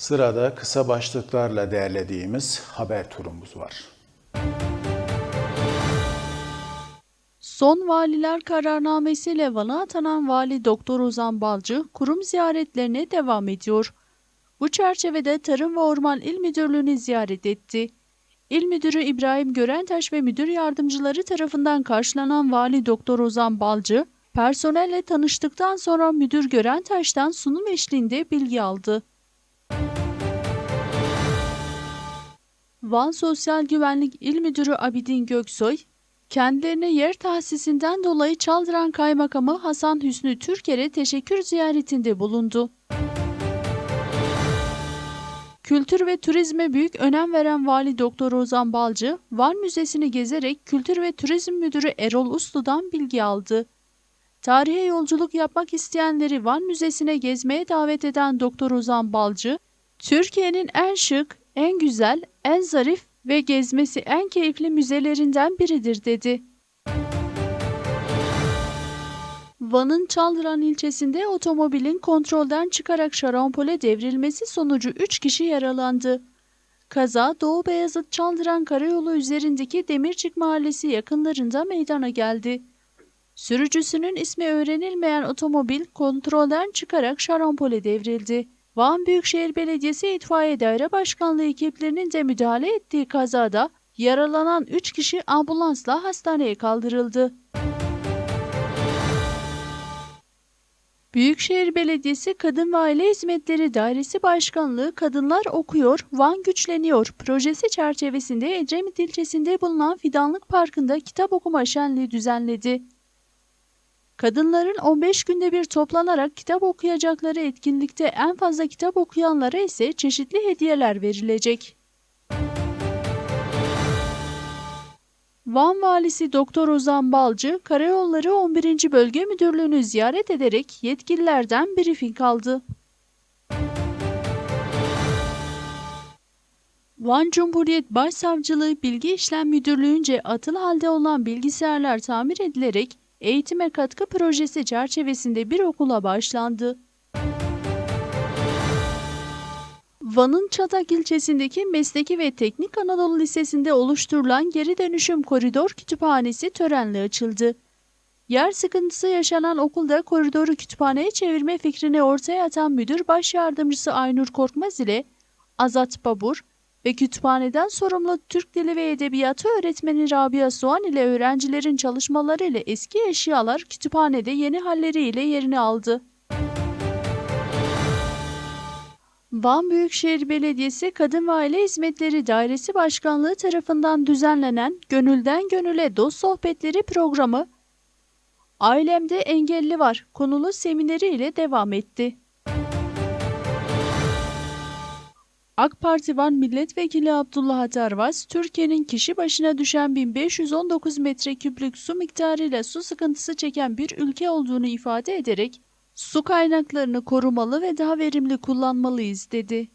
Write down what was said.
Sırada kısa başlıklarla derlediğimiz haber turumuz var. Son valiler kararnamesiyle Van'a atanan Vali Doktor Ozan Balcı kurum ziyaretlerine devam ediyor. Bu çerçevede Tarım ve Orman İl Müdürlüğü'nü ziyaret etti. İl Müdürü İbrahim Görentaş ve müdür yardımcıları tarafından karşılanan Vali Doktor Ozan Balcı, personelle tanıştıktan sonra Müdür Görentaş'tan sunum eşliğinde bilgi aldı. Van Sosyal Güvenlik İl Müdürü Abidin Göksoy, kendilerine yer tahsisinden dolayı Çaldıran Kaymakamı Hasan Hüsnü Türker'e teşekkür ziyaretinde bulundu. Kültür ve turizme büyük önem veren Vali Doktor Ozan Balcı, Van Müzesi'ni gezerek Kültür ve Turizm Müdürü Erol Uslu'dan bilgi aldı. Tarihe yolculuk yapmak isteyenleri Van Müzesi'ne gezmeye davet eden Doktor Ozan Balcı, Türkiye'nin en şık, en güzel, en zarif ve gezmesi en keyifli müzelerinden biridir dedi. Van'ın Çaldıran ilçesinde otomobilin kontrolden çıkarak şarampole devrilmesi sonucu 3 kişi yaralandı. Kaza Doğu Beyazıt Çaldıran Karayolu üzerindeki Demircik Mahallesi yakınlarında meydana geldi. Sürücüsünün ismi öğrenilmeyen otomobil kontrolden çıkarak şarampole devrildi. Van Büyükşehir Belediyesi İtfaiye Daire Başkanlığı ekiplerinin de müdahale ettiği kazada yaralanan 3 kişi ambulansla hastaneye kaldırıldı. Büyükşehir Belediyesi Kadın ve Aile Hizmetleri Dairesi Başkanlığı Kadınlar Okuyor, Van Güçleniyor projesi çerçevesinde Edremit ilçesinde bulunan Fidanlık Parkı'nda kitap okuma şenliği düzenledi. Kadınların 15 günde bir toplanarak kitap okuyacakları etkinlikte en fazla kitap okuyanlara ise çeşitli hediyeler verilecek. Van Valisi Doktor Ozan Balcı, Karayolları 11. Bölge Müdürlüğü'nü ziyaret ederek yetkililerden briefing aldı. Van Cumhuriyet Başsavcılığı Bilgi İşlem Müdürlüğü'nce atıl halde olan bilgisayarlar tamir edilerek eğitime katkı projesi çerçevesinde bir okula başlandı. Van'ın Çatak ilçesindeki Mesleki ve Teknik Anadolu Lisesi'nde oluşturulan geri dönüşüm koridor kütüphanesi törenle açıldı. Yer sıkıntısı yaşanan okulda koridoru kütüphaneye çevirme fikrini ortaya atan müdür baş yardımcısı Aynur Korkmaz ile Azat Babur ve kütüphaneden sorumlu Türk Dili ve Edebiyatı öğretmeni Rabia Soğan ile öğrencilerin çalışmaları ile eski eşyalar kütüphanede yeni halleriyle yerini aldı. Van Büyükşehir Belediyesi Kadın ve Aile Hizmetleri Dairesi Başkanlığı tarafından düzenlenen Gönülden Gönüle Dost Sohbetleri programı Ailemde Engelli Var konulu semineri ile devam etti. AK Parti Van Milletvekili Abdullah Atarvaz, Türkiye'nin kişi başına düşen 1519 metreküplük su miktarıyla su sıkıntısı çeken bir ülke olduğunu ifade ederek, su kaynaklarını korumalı ve daha verimli kullanmalıyız dedi.